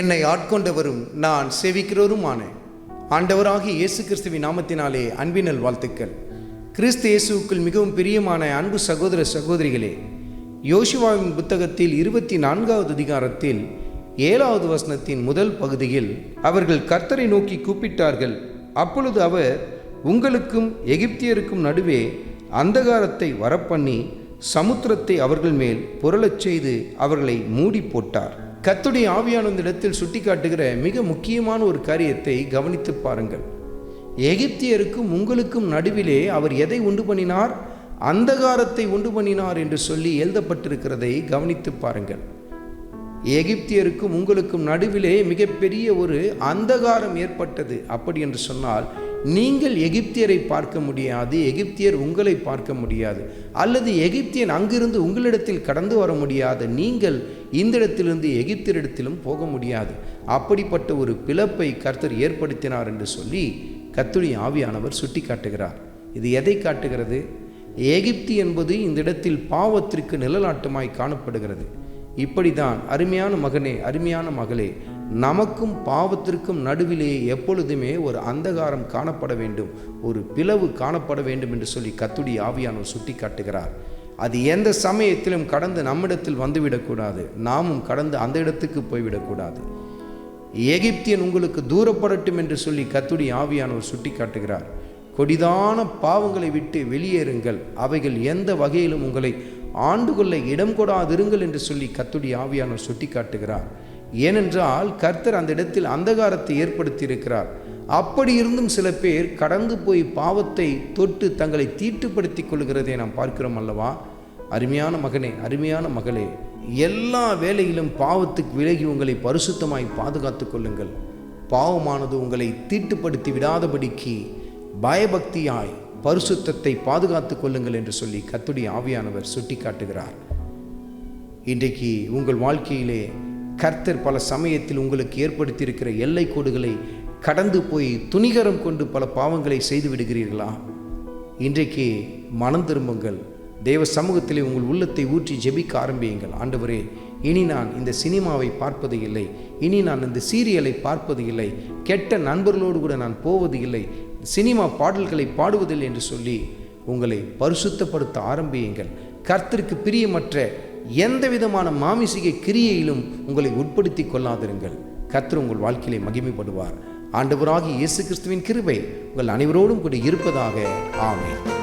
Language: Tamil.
என்னை ஆட்கொண்டவரும் நான் சேவிக்கிறவருமான ஆண்டவராகிய இயேசு கிறிஸ்துவின் நாமத்தினாலே அன்பினல் வாழ்த்துக்கள். கிறிஸ்து இயேசுவுக்குள் மிகவும் பிரியமான அன்பு சகோதர சகோதரிகளே யோசுவாவின் புத்தகத்தில் இருபத்தி நான்காவது அதிகாரத்தில் ஏழாவது வசனத்தின் முதல் பகுதியில் அவர்கள் கர்த்தரை நோக்கி கூப்பிட்டார்கள். அப்பொழுது அவர் உங்களுக்கும் எகிப்தியருக்கும் நடுவே அந்தகாரத்தை வரப்பண்ணி சமுத்திரத்தை அவர்கள் மேல் புரளச் செய்து அவர்களை மூடி போட்டார் கத்துடைய ஆவியான இந்த இடத்தில் சுட்டிக்காட்டுகிற மிக முக்கியமான ஒரு காரியத்தை கவனித்து பாருங்கள். எகிப்தியருக்கும் உங்களுக்கும் நடுவிலே அவர் எதை உண்டு பண்ணினார்? அந்தகாரத்தை உண்டு பண்ணினார் என்று சொல்லி எழுதப்பட்டிருக்கிறதை கவனித்து பாருங்கள். எகிப்தியருக்கும் உங்களுக்கும் நடுவிலே மிகப்பெரிய ஒரு அந்தகாரம் ஏற்பட்டது அப்படி என்று சொன்னால் நீங்கள் எகிப்தியரை பார்க்க முடியாது எகிப்தியர் உங்களை பார்க்க முடியாது அல்லது எகிப்தியன் அங்கிருந்து உங்களிடத்தில் கடந்து வர முடியாது நீங்கள் இந்த இடத்திலிருந்து எகிப்தியரிடத்திலும் போக முடியாது. அப்படிப்பட்ட ஒரு பிளப்பை கர்த்தர் ஏற்படுத்தினார் என்று சொல்லி கத்துடைய ஆவியானவர் சுட்டி காட்டுகிறார் இது எதை காட்டுகிறது? எகிப்தி என்பது இந்த இடத்தில் பாவத்திற்கு நிழலாட்டமாய் காணப்படுகிறது. இப்படிதான் அருமையான மகனே அருமையான மகளே நமக்கும் பாவத்திற்கும் நடுவிலே எப்பொழுதுமே ஒரு அந்தகாரம் காணப்பட வேண்டும். ஒரு பிளவு காணப்பட வேண்டும் என்று சொல்லி கத்துடி ஆவியானவர் சுட்டி காட்டுகிறார் அது எந்த சமயத்திலும் கடந்து நம்மிடத்தில் வந்துவிடக்கூடாது நாமும் கடந்து அந்த இடத்துக்கு போய்விடக்கூடாது எகிப்தியன் உங்களுக்கு தூரப்படட்டும் என்று சொல்லி கத்துடி ஆவியானவர் சுட்டி காட்டுகிறார் கொடிதான பாவங்களை விட்டு வெளியேறுங்கள். அவைகள் எந்த வகையிலும் உங்களை ஆண்டு கொள்ள இடம் கொடாதிருங்கள் என்று சொல்லி கத்துடி ஆவியானவர் சுட்டி காட்டுகிறார் ஏனென்றால் கர்த்தர் அந்த இடத்தில் அந்தகாரத்தை ஏற்படுத்தி இருக்கிறார் அப்படி இருந்தும் சில பேர் கடந்து போய் பாவத்தை தொட்டு தங்களை தீட்டுப்படுத்தி கொள்கிறதை நாம் பார்க்கிறோம் அல்லவா? அருமையான மகனே அருமையான மகளே எல்லா வேலையிலும் பாவத்துக்கு விலகி உங்களை பரிசுத்தமாய் பாதுகாத்து கொள்ளுங்கள். பாவமானது உங்களை தீட்டுப்படுத்தி விடாதபடிக்கு பயபக்தியாய் பரிசுத்தத்தை பாதுகாத்து கொள்ளுங்கள் என்று சொல்லி கத்துடி ஆவியானவர் சுட்டி காட்டுகிறார் இன்றைக்கு உங்கள் வாழ்க்கையிலே கர்த்தர் பல சமயத்தில் உங்களுக்கு ஏற்படுத்தியிருக்கிற எல்லை கோடுகளை கடந்து போய் துணிகரம் கொண்டு பல பாவங்களை செய்து விடுகிறீர்களா? இன்றைக்கு மனம் திரும்புங்கள். தேவ சமூகத்திலே உங்கள் உள்ளத்தை ஊற்றி ஜெபிக்க ஆரம்பியுங்கள். ஆண்டவரே இனி நான் இந்த சினிமாவை பார்ப்பது இல்லை. இனி நான் இந்த சீரியலை பார்ப்பது இல்லை. கெட்ட நண்பர்களோடு கூட நான் போவது இல்லை. சினிமா பாடல்களை பாடுவதில்லை என்று சொல்லி உங்களை பரிசுத்தப்படுத்த ஆரம்பியுங்கள். கர்த்தருக்கு பிரியமற்ற எந்த விதமான மாமிசிக கிரியையிலும் உங்களை உட்படுத்தி கொள்ளாதிருங்கள். கத்தர் உங்கள் வாழ்க்கையிலே மகிமைப்படுவார். ஆண்டவராகி இயேசு கிறிஸ்துவின் கிருபை உங்கள் அனைவரோடும் கூட இருப்பதாக. ஆமேன்.